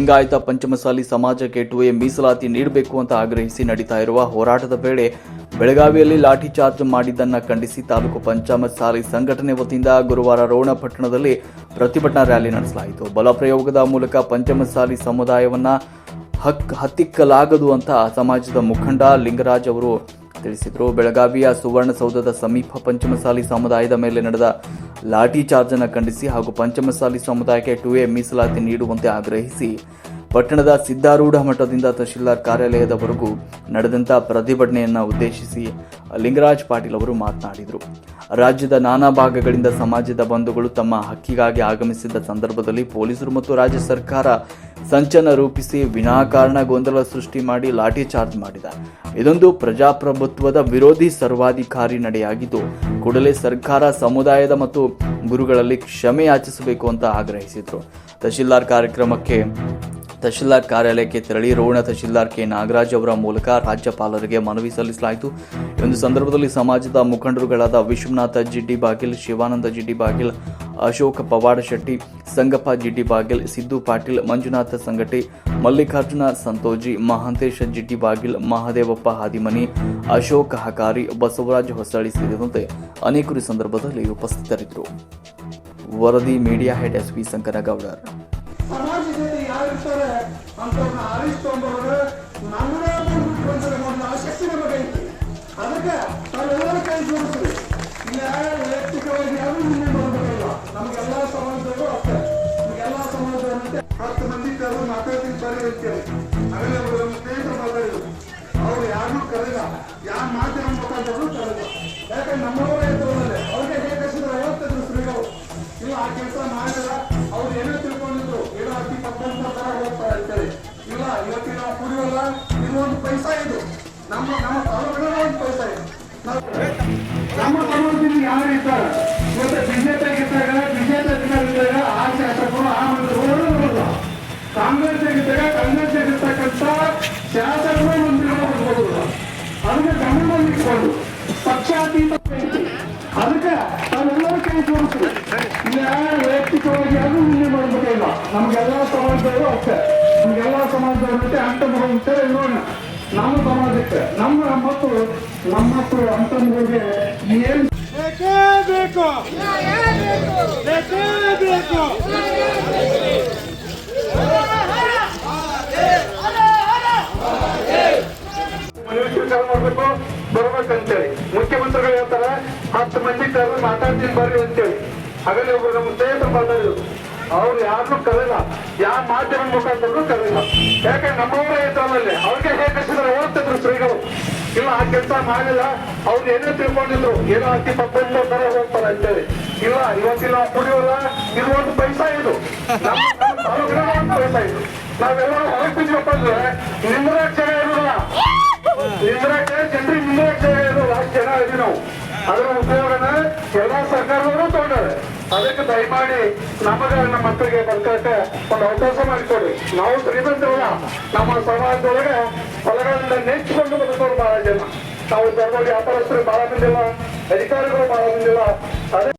ಲಿಂಗಾಯತ ಪಂಚಮಸಾಲಿ ಸಮಾಜಕ್ಕೆ to A ಮೀಸಲಾತಿ ನೀಡಬೇಕು ಅಂತ ಆಗ್ರಹಿಸಿ ನಡೀತಾ ಇರುವ ಹೋರಾಟದ ವೇಳೆ ಬೆಳಗಾವಿಯಲ್ಲಿ ಲಾಠಿ ಚಾರ್ಜ್ ಮಾಡಿದ್ದನ್ನು ಖಂಡಿಸಿ ತಾಲೂಕು ಪಂಚಮಸಾಲಿ ಸಂಘಟನೆ ವತಿಯಿಂದ ಗುರುವಾರ ರೋಣ ಪಟ್ಟಣದಲ್ಲಿ ಪ್ರತಿಭಟನಾ ರ್ಯಾಲಿ ನಡೆಸಲಾಯಿತು. ಬಲಪ್ರಯೋಗದ ಮೂಲಕ ಪಂಚಮಸಾಲಿ ಸಮುದಾಯವನ್ನ ಹಕ್ ಹತ್ತಿಕ್ಕಲಾಗದು ಅಂತ ಸಮಾಜದ ಮುಖಂಡ ಲಿಂಗರಾಜ್ ಅವರು ತಿಳಿಸಿದರು. ಬೆಳಗಾವಿಯ ಸುವರ್ಣಸೌಧದ ಸಮೀಪ ಪಂಚಮಸಾಲಿ ಸಮುದಾಯದ ಮೇಲೆ ನಡೆದ ಲಾಠಿ ಚಾರ್ಜ್ ಅನ್ನು ಖಂಡಿಸಿ ಹಾಗೂ ಪಂಚಮಸಾಲಿ ಸಮುದಾಯಕ್ಕೆ ಟು ಎ ಮೀಸಲಾತಿ ನೀಡುವಂತೆ ಆಗ್ರಹಿಸಿ. ಪಟ್ಟಣದ ಸಿದ್ದಾರೂಢ ಮಠದಿಂದ ತಹಶೀಲ್ದಾರ್ ಕಾರ್ಯಾಲಯದವರೆಗೂ ನಡೆದಂತಹ ಪ್ರತಿಭಟನೆಯನ್ನು ಉದ್ದೇಶಿಸಿ ಲಿಂಗರಾಜ್ ಪಾಟೀಲ್ ಅವರು ಮಾತನಾಡಿದರು. ರಾಜ್ಯದ ನಾನಾ ಭಾಗಗಳಿಂದ ಸಮಾಜದ ಬಂಧುಗಳು ತಮ್ಮ ಹಕ್ಕಿಗಾಗಿ ಆಗಮಿಸಿದ್ದ ಸಂದರ್ಭದಲ್ಲಿ ಪೊಲೀಸರು ಮತ್ತು ರಾಜ್ಯ ಸರ್ಕಾರ ಸಂಚನ ರೂಪಿಸಿ ವಿನಾಕಾರಣ ಗೊಂದಲ ಸೃಷ್ಟಿ ಮಾಡಿ ಲಾಠಿ ಚಾರ್ಜ್ ಮಾಡಿದ. ಇದೊಂದು ಪ್ರಜಾಪ್ರಭುತ್ವದ ವಿರೋಧಿ ಸರ್ವಾಧಿಕಾರಿ ನಡೆಯಾಗಿದ್ದು, ಕೂಡಲೇ ಸರ್ಕಾರ ಸಮುದಾಯದ ಮತ್ತು ಗುರುಗಳಲ್ಲಿ ಕ್ಷಮೆ ಯಾಚಿಸಬೇಕು ಅಂತ ಆಗ್ರಹಿಸಿದರು. ತಹಶೀಲ್ದಾರ್ ಕಾರ್ಯಕ್ರಮಕ್ಕೆ ತಹಶೀಲ್ದಾರ್ ಕಾರ್ಯಾಲಯಕ್ಕೆ ತೆರಳಿ ರೋಣ ತಹಶೀಲ್ದಾರ್ ಕೆ ನಾಗರಾಜ್ ಅವರ ಮೂಲಕ ರಾಜ್ಯಪಾಲರಿಗೆ ಮನವಿ ಸಲ್ಲಿಸಲಾಯಿತು. ಒಂದು ಸಂದರ್ಭದಲ್ಲಿ ಸಮಾಜದ ಮುಖಂಡರುಗಳಾದ ವಿಶ್ವನಾಥ ಜಿಡ್ಡಿ ಬಾಗಿಲ್, ಶಿವಾನಂದ ಜಿಡ್ಡಿ ಬಾಗಿಲ್, ಅಶೋಕ್ ಪವಾಡ ಶೆಟ್ಟಿ, ಸಂಗಪ್ಪ ಜಿಡ್ಡಿ ಬಾಗಿಲ್, ಸಿದ್ದು ಪಾಟೀಲ್, ಮಂಜುನಾಥ ಸಂಗಟಿ, ಮಲ್ಲಿಕಾರ್ಜುನ ಸಂತೋಜಿ, ಮಹಾಂತೇಶ ಜಿಡ್ಡಿ ಬಾಗಿಲ್, ಮಹಾದೇವಪ್ಪ ಹಾದಿಮನಿ, ಅಶೋಕ್ ಹಕಾರಿ, ಬಸವರಾಜ್ ಹೊಸಳ್ಳಿ ಸೇರಿದಂತೆ ಅನೇಕರು ಸಂದರ್ಭದಲ್ಲಿ ಉಪಸ್ಥಿತರಿದ್ದರು. ವರದಿ media head S V Shankargowdar. ಸಮಾಜ ಯಾರಿರ್ತಾರೆ ಯಾರು ಅಂತವ್ರನ್ನ ಆರಿಸ್ಕೊಂಡವ್ರು ನಮ್ಮದೇ ಬಂದ್ರೆ ಒಂದು ಆಸಕ್ತಿ ನಮಗೆ ಐತಿ. ಅದಕ್ಕೆ ನಾವೆಲ್ಲರ ಕೈ ಜೋಡಿಸ್ರಿ. ಇಲ್ಲ ವೈಯಕ್ತಿಕವಾಗಿ ಯಾರು ಮುಂದೆ ಬರಬೇಕಲ್ಲ. ನಮಗೆಲ್ಲ ಅಷ್ಟೆ ಅಷ್ಟೇ. ನಮಗೆಲ್ಲ ಸಮಾಜದವರಂತೆ ಹತ್ತು ಮಂದಿ ಕರೆದು ಮಾತಾಡ್ತೀನಿ ಸರಿ ಅಂತೇಳಿ ಆಗಲೇ ನಮ್ಮ ಸ್ನೇಹಿತರು ಮಾತಾಡಿದ್ರು. ಅವ್ರು ಯಾರನ್ನೂ ಕರೆದ ಯಾವ ಮಾಧ್ಯಮ ಮುಖಾಂತರನು ಯಾಕಂದ್ರೆ ನಮ್ಮವರೇ ಇದು ಪೈಸಾ ಇದು ನಮ್ಮ ನಮ್ಮ ತಾಲೂಕಿನ ಒಂದು ಪೈಸಾ ಇದು ನಮ್ಮ ತಾಲೂಕಿನ ಯಾರು ಇದ್ದಾರೆ ಇವತ್ತು ಬಿಜೆಪಿ ಇದ್ದಾಗ ಬಿಜೆಪಿ ಇದ್ದಾಗ ಆ ಶಾಸಕರು ಆ ಮಂತ್ರಿಗಳು ಬರಲ್ಲ ಕಾಂಗ್ರೆಸ್ ಇದ್ದಾಗ ಕಾಂಗ್ರೆಸ್ ಇರ್ತಕ್ಕಂಥ ಶಾಸಕರು ಮಂತ್ರಿಗಳು ಇರಬಹುದು ಅದಕ್ಕೆ ಗಮನದಲ್ಲಿ ಇಟ್ಕೊಂಡು ಪಕ್ಷಾತೀತ. ಅದಕ್ಕೆ ನಾವೆಲ್ಲರೂ ಕೈ ತೋರಿಸ್ತೀವಿ ಇಲ್ಲ ವೈಯಕ್ತಿಕವಾಗಿ ಅದು ಮುಂದೆ ಮಾಡಬೇಕಿಲ್ಲ ನಮ್ಗೆಲ್ಲ ಸಮಾಜದವರು ಅಷ್ಟೇ ನಮ್ಗೆಲ್ಲ ಸಮಾಜದ ಜೊತೆ ಅಂತ ಮಗುವಂತೆ ನೋಡೋಣ. ನಮ್ಮ ಸಮಾಜಕ್ಕೆ ನಮ್ಮ ಮಕ್ಕಳು ನಮ್ಮ ಮಕ್ಕಳು ಅಂತ ಮಗುಗೆ ಏನ್ ಬೇಕೇ ಬೇಕು. ಬೇಕೇ ಬೇಕು. ಮಾಡಬೇಕು ಸ್ವೀಕಾರ ಮಾಡ್ಬೇಕು ಬರ್ಬೇಕಂತೇಳಿ. ಮುಖ್ಯಮಂತ್ರಿಗಳು ಹೇಳ್ತಾರೆ ಹತ್ತು ಮಂದಿ ಕರೆದು ಮಾತಾಡ್ತೀನಿ ಬರ್ರಿ ಅಂತೇಳಿ. ಹಾಗಾದ್ರೆ ಒಬ್ರು ನಮ್ಮ ಸ್ನೇಹಿತರು ಮಾತಾಡಿದ್ರು ಅವ್ರು ಯಾರು ಕರೆಲ್ಲ. ಯಾವ ಮಾಧ್ಯಮ ಮುಖಾಂತರನು ಕರೆಯಲ್ಲ ಯಾಕೆ ನಮ್ಮವರೇ ಇದ್ರಲ್ಲಿ ಅವ್ರಿಗೆ ಹೇಗೆ ಕಸಿದ್ರೆ ಓದ್ತಿದ್ರು ಶ್ರೀಗಳು ಇಲ್ಲ, ಆ ಕೆಲಸ ಮಾಡಿಲ್ಲ ಅವ್ರು ಏನೇ ತಿಳ್ಕೊಂಡಿದ್ರು, ಏನೋ ಅತಿ ಪಕ್ಕದ ಬರ ಹೋಗ್ತಾರೆ ಅಂತೇಳಿ. ಇಲ್ಲ ಇವತ್ತಿಲ್ಲ ಕುಡಿಯೋಲ್ಲ ಇದು. ಒಂದು ಪೈಸಾ ಇದು ಪೈಸಾ ಇದು. ನಾವೆಲ್ಲ ಹೊರಗೆ ಬಿದ್ದಪ್ಪ ಅಂದ್ರೆ ನಿಮ್ದ್ರಾಗ ಜನ ಇರೋಲ್ಲ ನಿಮ್ದ್ರಾಗ ಜನರಿಗೆ ನಿಮ್ಮ ಜನ ಇರೋಲ್ಲ ಜನ ಇದೀವಿ ನಾವು. ಅದರ ಉಪಯೋಗನ ಎಲ್ಲಾ ಸರ್ಕಾರದವರು ತಗೊಂಡಾರೆ ಅದಕ್ಕೆ ದಯಮಾಡಿ ನಮಗ ನಮ್ಮ ಮಕ್ಕಳಿಗೆ ಬರ್ಕಕ್ಕೆ ಒಂದು ಅವಕಾಶ ಮಾಡಿಕೊಡಿ. ನಾವು ಶ್ರೀಮಂತರಲ್ಲ, ನಮ್ಮ ಸಮಾಜದೊಳಗೆ ಹೊಲಗಳನ್ನ ನೆಚ್ಚಿಕೊಂಡು ಬದುಕೋರು ಬಹಳ ಜನ. ನಾವು ದೊಡ್ಡ ವ್ಯಾಪಾರಸ್ಥರು ಬಹಳ ಮಂದಿಲ್ಲ, ಅಧಿಕಾರಿಗಳು ಬಹಳ ಮಂದಿಲ್ಲ. ಅದೇ